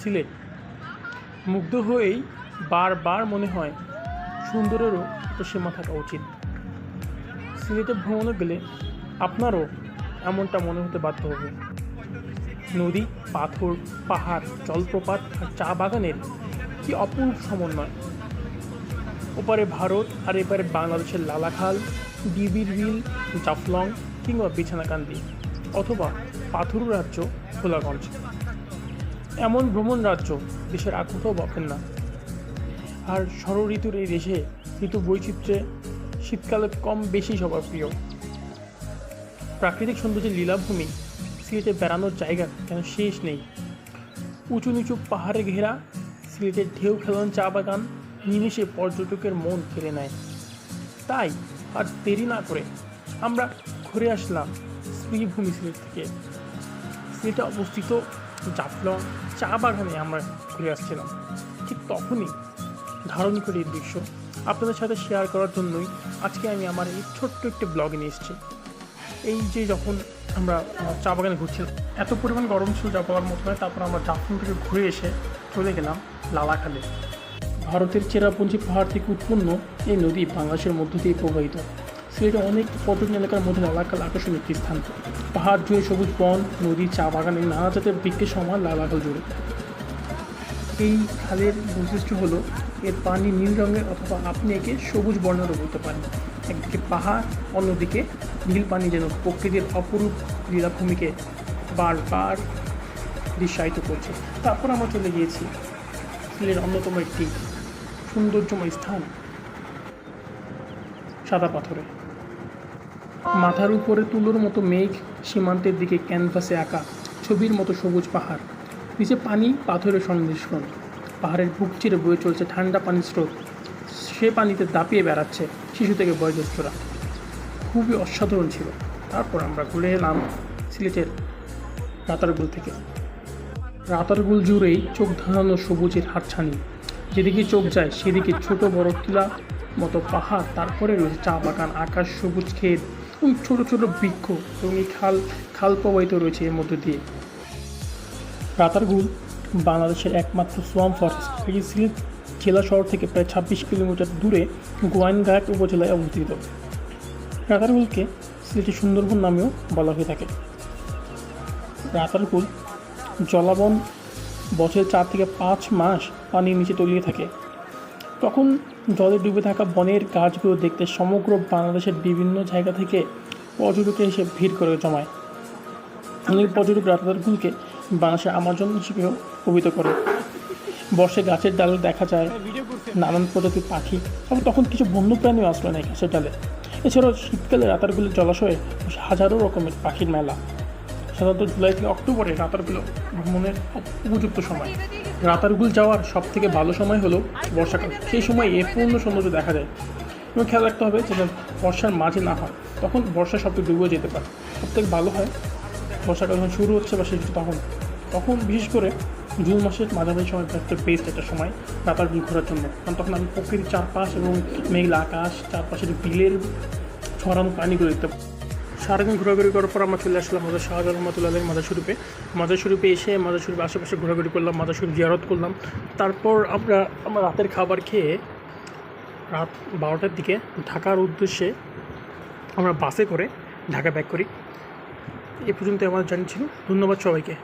সিলেট মুগ্ধ হয়েই বারবার মনে হয় সুন্দরেরও একটা সীমা থাকা উচিত। সিলেটে ভ্রমণে গেলে আপনারও এমনটা মনে হতে বাধ্য হবে। নদী, পাথর, পাহাড়, জলপ্রপাত আর চা বাগানের কি অপূর্ব সমন্বয়? ওপারে ভারত আর এপারে বাংলাদেশের লালাখাল ডিবির বিল, জাফলং কিংবা বিছানাকান্দি অথবা পাথুর রাজ্য ভোলাগঞ্জ এমন ভ্রমণ রাজ্য দেশের আর কোথাও না। আর ষড় ঋতুর এই দেশে ঋতু বৈচিত্র্যে শীতকালে কম বেশি সবার প্রিয়। প্রাকৃতিক সৌন্দর্যের লীলাভূমি সিলেটে বেড়ানোর জায়গা কেন শেষ নেই। উঁচু নিচু পাহাড়ে ঘেরা সিলেটের ঢেউ খেলন চা বাগান নিমেষে পর্যটকের মন কেড়ে নেয়। তাই আর দেরি না করে আমরা ঘুরে আসলাম শ্রীভূমি সিলেট থেকে। সিলেটে অবস্থিত জাফলং চা বাগানে আমরা ঘুরে আসছিলাম, ঠিক তখনই ধারণ করি এই দৃশ্য। আপনাদের সাথে শেয়ার করার জন্যই আজকে আমি আমার এই ছোট্ট একটি ব্লগে নিয়ে এসেছি। এই যে যখন আমরা চা বাগানে ঘুরছিলাম, এত পরিমাণ গরম ছিল যা বলার মতো নয় তারপর আমরা জাফলং থেকে ঘুরে এসে চলে গেলাম লালাখালে। ভারতের চেরাপুঞ্জি পাহাড় থেকে উৎপন্ন এই নদী বাংলাদেশের মধ্য দিয়ে প্রবাহিত। সিলেটে অনেক পর্যটন এলাকার মধ্যে লালাখাল আকর্ষণীয় একটি স্থান। পাহাড় জুড়ে সবুজ বন, নদী, চা বাগান এবং নানা জাতের বৃক্ষের সমান লালাখাল জুড়ে। এই খালের বৈশিষ্ট্য হলো, এর পানি নীল রঙের অথবা আপনি একে সবুজ বর্ণেরও বলতে পারেন। একদিকে পাহাড়, অন্যদিকে নীল পানি যেন প্রকৃতির অপরূপ লীলাভূমিকে বারবার দৃশ্যায়িত করছে। তারপর আমরা চলে গিয়েছি সিলের অন্যতম একটি সৌন্দর্যময় স্থান, সাদা পাথরে। মাথার উপরে তুলোর মতো মেঘ সীমান্তের দিকে ক্যানভাসে আঁকা ছবির মতো সবুজ পাহাড়। নিচে পানি, পাথরের সংমিশ্রণ। পাহাড়ের বুক চিরে বয়ে চলছে ঠান্ডা পানির স্রোত। সে পানিতে দাপিয়ে বেড়াচ্ছে শিশু থেকে বয়োজ্যেষ্ঠরা। খুবই অসাধারণ ছিল। তারপর আমরা ঘুরে এলাম সিলেটের রাতারগুল থেকে। রাতারগুল জুড়েই চোখ ধাঁধানো সবুজের হাতছানি। যেদিকে চোখ যায়, সেদিকে ছোট বড় টিলা মতো পাহাড়। তারপরে রয়েছে চা বাগান, আকাশ সবুজ ক্ষেত এবং ছোট ছোট বৃক্ষ এবং এই খাল খাল প্রবাহিত রয়েছে এর মধ্যে দিয়ে। রাতারগুল বাংলাদেশের একমাত্র সোয়াম ফরেস্ট এটি সিলেট জেলা শহর থেকে প্রায় ছাব্বিশ কিলোমিটার দূরে গোয়াইনঘাট উপজেলায় অবস্থিত। রাতারগুলকে সিলেটের সুন্দরবন নামেও বলা হয়ে থাকে। রাতারগুল জলাবন বছরের চার থেকে পাঁচ মাস পানির নিচে তলিয়ে থাকে। তখন জলে ডুবে থাকা বনের গাছগুলো দেখতে সমগ্র বাংলাদেশের বিভিন্ন জায়গা থেকে পর্যটকের এসে ভিড় করে জমায়। অনেক পর্যটক রাতারগুলকে বাংলাদেশের আমাজন হিসেবেও অভিহিত করে। বর্ষে গাছের ডালে দেখা যায় নানান প্রজাতির পাখি এবং তখন কিছু বন্যপ্রাণীও আশ্রয় নেয় গাছের ডালে। এছাড়াও শীতকালে রাতারগুলের জলাশয়ে হাজারো রকমের পাখির মেলা। সাধারণত জুলাই থেকে অক্টোবরে রাতারগুলো ভ্রমণের উপযুক্ত সময়। রাতারগুল যাওয়ার সব থেকে ভালো সময় হলো বর্ষাকাল। সেই সময় এ পূর্ণ সৌন্দর্য দেখা যায়। এবং খেয়াল রাখতে হবে যেন বর্ষার মাঝে না হয়, তখন বর্ষা সব ডুবে যেতে পারে। সব থেকে ভালো হয় বর্ষাকাল যখন শুরু হচ্ছে বা শেষ তখন তখন বিশেষ করে জুন মাসের মাঝামাঝি সময় একটা বেস্ট একটা সময় রাতারগুল ঘোরার জন্য। কারণ তখন আমি প্রকৃতির চারপাশ এবং মেঘলা আকাশ, চারপাশের বিলের ছড়ানো পানিগুলো দেখতে। সারাদিন ঘোরাঘুরি করার পর আমরা চলে আসলাম মাদার শাহজাহান রহমতুল্লাহ মাদার শরীফে মাদার শরীফে এসে মাদার শরীফ আশেপাশে ঘোরাঘুরি করলাম মাদার শরীফ জিয়ারত করলাম। তারপর আমরা আমরা রাতের খাবার খেয়ে রাত বারোটার দিকে ঢাকার উদ্দেশ্যে আমরা বাসে করে ঢাকা ব্যাক করি। এ পর্যন্ত আমার জানি ছিল। ধন্যবাদ সবাইকে।